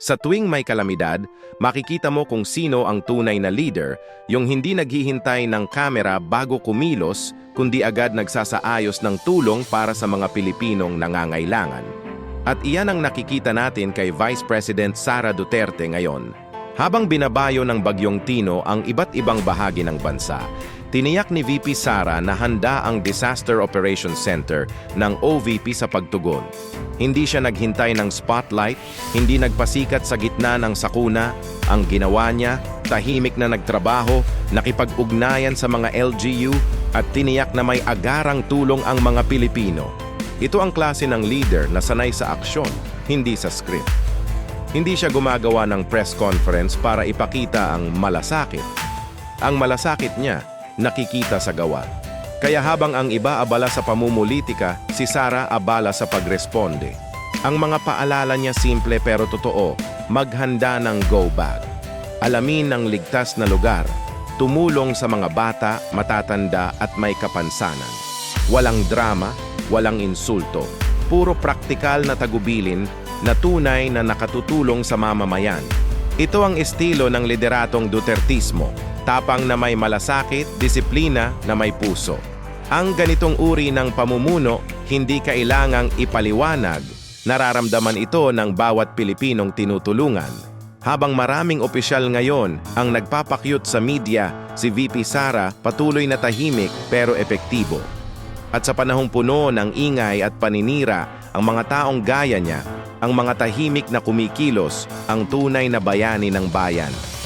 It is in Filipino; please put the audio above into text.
Sa tuwing may kalamidad, makikita mo kung sino ang tunay na leader, yung hindi naghihintay ng kamera bago kumilos, kundi agad nagsasaayos ng tulong para sa mga Pilipinong nangangailangan. At iyan ang nakikita natin kay Vice President Sara Duterte ngayon. Habang binabayo ng Bagyong Tino ang iba't ibang bahagi ng bansa, tiniyak ni VP Sara na handa ang Disaster Operations Center ng OVP sa pagtugon. Hindi siya naghintay ng spotlight, hindi nagpasikat sa gitna ng sakuna. Ang ginawa niya, tahimik na nagtrabaho, nakipag-ugnayan sa mga LGU at tiniyak na may agarang tulong ang mga Pilipino. Ito ang klase ng leader na sanay sa aksyon, hindi sa script. Hindi siya gumagawa ng press conference para ipakita ang malasakit. Ang malasakit niya, nakikita sa gawa. Kaya habang ang iba abala sa pamumulitika, si Sara abala sa pagresponde. Ang mga paalala niya simple pero totoo, maghanda ng go bag. Alamin ng ligtas na lugar, tumulong sa mga bata, matatanda at may kapansanan. Walang drama, walang insulto, puro praktikal na tagubilin na tunay na nakatutulong sa mamamayan. Ito ang estilo ng lideratong Dutertismo, tapang na may malasakit, disiplina na may puso. Ang ganitong uri ng pamumuno hindi kailangang ipaliwanag, nararamdaman ito ng bawat Pilipinong tinutulungan. Habang maraming opisyal ngayon ang nagpapakyut sa media, si VP Sara patuloy na tahimik pero epektibo. At sa panahong puno ng ingay at paninira, ang mga taong gaya niya, ang mga tahimik na kumikilos, ang tunay na bayani ng bayan.